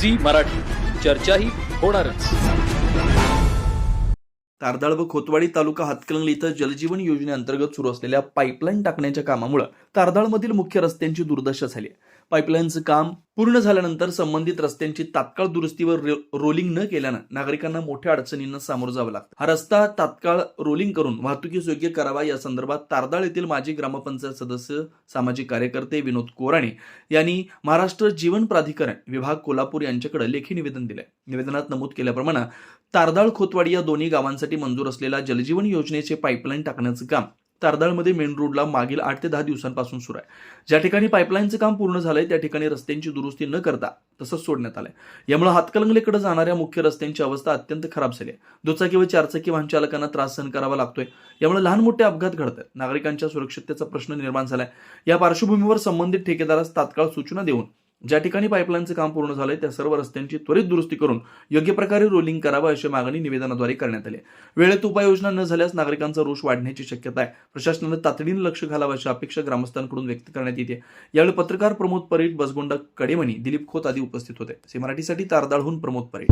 Zee Marathi चर्चाही होणारच तारदाळ व खोतवाडी तालुका हातकलंगली इथं जलजीवन योजनेअंतर्गत सुरू असलेल्या पाईपलाईन टाकण्याच्या कामामुळे तारदाळमधील मुख्य रस्त्यांची दुर्दशा झाली आहे. पाईपलाईनचं काम पूर्ण झाल्यानंतर संबंधित रस्त्यांची तात्काळ दुरुस्तीवर रो- रोलिंग न केल्यानं नागरिकांना मोठ्या अडचणींना सामोरं जावं लागतं. हा रस्ता तात्काळ रोलिंग करून वाहतुकीस योग्य करावा या संदर्भात तारदाळ येथील माजी ग्रामपंचायत सदस्य सामाजिक कार्यकर्ते विनोद कोराणे यांनी महाराष्ट्र जीवन प्राधिकरण विभाग कोल्हापूर यांच्याकडे लेखी निवेदन दिलंय. निवेदनात नमूद केल्याप्रमाणे तारदाळ खोतवाडी या दोन्ही गावांसाठी मंजूर असलेल्या जलजीवन योजनेचे पाईपलाईन टाकण्याचं काम तारदाळमध्ये मेन रोडला मागील आठ ते दहा दिवसांपासून सुरू आहे. ज्या ठिकाणी पाईपलाईनचं काम पूर्ण झालंय त्या ठिकाणी रस्त्यांची दुरुस्ती न करता तसंच सोडण्यात आलंय. यामुळे हातकलंगलेकडे जाणाऱ्या मुख्य रस्त्यांची अवस्था अत्यंत खराब झाली आहे. दुचाकी व चारचाकी वाहन चालकांना त्रास सहन करावा लागतोय. यामुळे लहान मोठे अपघात घडतात नागरिकांच्या सुरक्षिततेचा प्रश्न निर्माण झालाय. या पार्श्वभूमीवर संबंधित ठेकेदारास तात्काळ सूचना देऊन ज्या ठिकाणी पाईपलाईनचं काम पूर्ण झालंय त्या सर्व रस्त्यांची त्वरित दुरुस्ती करून योग्य प्रकारे रोलिंग करावं अशी मागणी निवेदनाद्वारे करण्यात आली वेळेत उपाययोजना न झाल्यास नागरिकांचा रोष वाढण्याची शक्यता आहे. प्रशासनानं तातडीनं लक्ष घालावं अशी अपेक्षा ग्रामस्थांकडून व्यक्त करण्यात येते. यावेळी पत्रकार प्रमोद परीट बसगोंडा कडेमणी दिलीप खोत आदी उपस्थित होते. मराठीसाठी तारदाळहून प्रमोद परीट